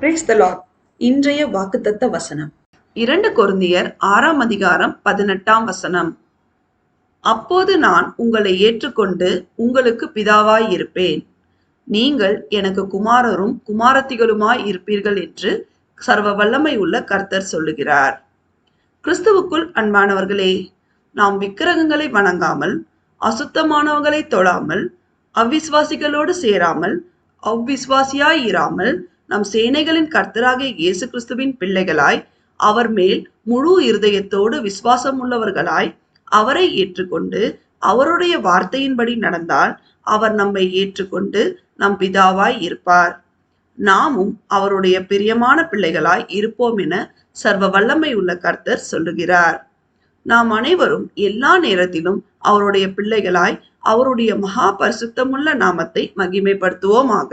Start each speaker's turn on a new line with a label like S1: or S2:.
S1: Brace த Lord இன்றைய வாக்குத்தத்த வசனம். இரண்டு கொருந்தியர் ஆறாம் அதிகாரம் பதினெட்டாம் வசனம். அப்போது நான் உங்களை ஏற்றுக்கொண்டு உங்களுக்கு பிதாவாய் இருப்பேன். நீங்கள் எனக்கு குமாரரும் குமாரத்திகளுமாய் இருப்பீர்கள் என்று சர்வ வல்லமை உள்ள கர்த்தர் சொல்லுகிறார். கிறிஸ்துவுக்குள் அன்பானவர்களே நாம் விக்கிரகங்களை வணங்காமல் அசுத்தமானவங்களை தொழாமல் அவ்விசுவாசிகளோடு சேராமல் அவ்விசுவாசியாய் இராமல் நம் சேனைகளின் கர்த்தராகிய இயேசு கிறிஸ்துவின் பிள்ளைகளாய் அவர் மேல் முழு இருதயத்தோடு விசுவாசம் உள்ளவர்களாய் அவரை ஏற்றுக்கொண்டு அவருடைய வார்த்தையின்படி நடந்தால் அவர் நம்மை ஏற்றுக்கொண்டு நம் பிதாவாய் இருப்பார். நாமும் அவருடைய பிரியமான பிள்ளைகளாய் இருப்போம் என சர்வ வல்லமை உள்ள கர்த்தர் சொல்லுகிறார். நாம் அனைவரும் எல்லா நேரத்திலும் அவருடைய பிள்ளைகளாய் அவருடைய மகா பரிசுத்தமுள்ள நாமத்தை மகிமைப்படுத்துவோமாக.